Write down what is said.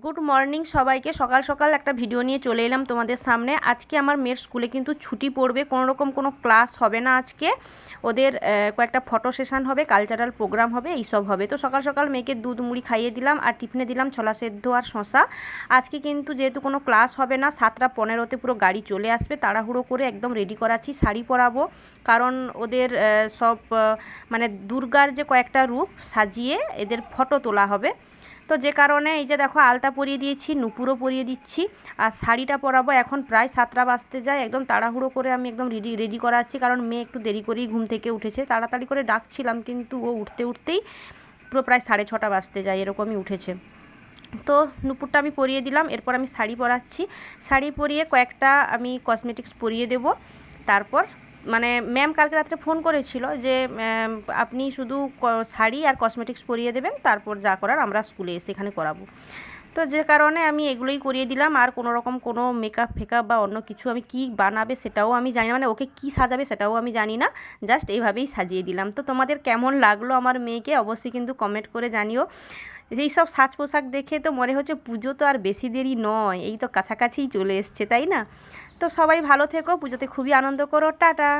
Good morning সবাইকে। সকাল সকাল একটা ভিডিও নিয়ে চলে এলাম তোমাদের সামনে। আজকে আমার মেয়ের স্কুলে কিন্তু ছুটি পড়বে। কোনো রকম কোনো ক্লাস হবে না আজকে। ওদের কয়েকটা ফটো সেশন হবে কালচারাল প্রোগ্রাম হবে এইসব হবে। তো সকাল সকাল মেয়েকে দুধ মুড়ি খাইয়ে দিলাম আর টিফিনে দিলাম ছলা সেদ্ধ আর শশা আজকে কিন্তু যেহেতু কোনো ক্লাস হবে না, সাতটা পনেরোতে পুরো গাড়ি চলে আসবে। তাড়াহুড়ো করে একদম রেডি করাচ্ছি, শাড়ি পরাবো। কারণ ওদের সব মানে দুর্গার যে কয়েকটা রূপ সাজিয়ে এদের ফটো তোলা হবে। তো যে কারণে এই যে দেখো আলতা পরিয়ে দিয়েছি, নুপুরও পরিয়ে দিচ্ছি, আর শাড়িটা পরাবো। এখন প্রায় সাতটা বাজতে যায়, একদম তাড়াহুড়ো করে আমি একদম রেডি রেডি করাচ্ছি, কারণ মেয়ে একটু দেরি করেই ঘুম থেকে উঠেছে। তাড়াতাড়ি করে ডাকছিলাম, কিন্তু ও উঠতে উঠতেই পুরো প্রায় সাড়ে ছটা বাজতে যায়, এরকমই উঠেছে। তো নুপুরটা আমি পরিয়ে দিলাম, এরপর আমি শাড়ি পরাচ্ছি। শাড়ি পরিয়ে কয়েকটা আমি কসমেটিক্স পরিয়ে দেব, তারপর মানে ম্যাম কালকে রাত্রে ফোন করেছিল যে আপনি শুধু শাড়ি আর কসমেটিক্স পরিয়ে দেবেন, তারপর যা করার আমরা স্কুলে এসে এখানে করাবো। তো যে কারণে আমি এগুলোই করিয়ে দিলাম। আর কোনো রকম কোনো মেকআপ ফেকআপ বা অন্য কিছু আমি কি বানাবে সেটাও আমি জানি না। মানে ওকে কি সাজাবে সেটাও আমি জানি না। জাস্ট এইভাবেই সাজিয়ে দিলাম। তো তোমাদের কেমন লাগল আমার মেয়েকে অবশ্যই কিন্তু কমেন্ট করে জানিও। এই সব সাজ পোশাক দেখে তো মনে হচ্ছে পুজো তো আর বেশি দেরি নয়, এই তো কাছাকাছি চলে এসছে, তাই না? তো সবাই ভালো থেকো, পুজোতে খুবই আনন্দ করো, টাটা।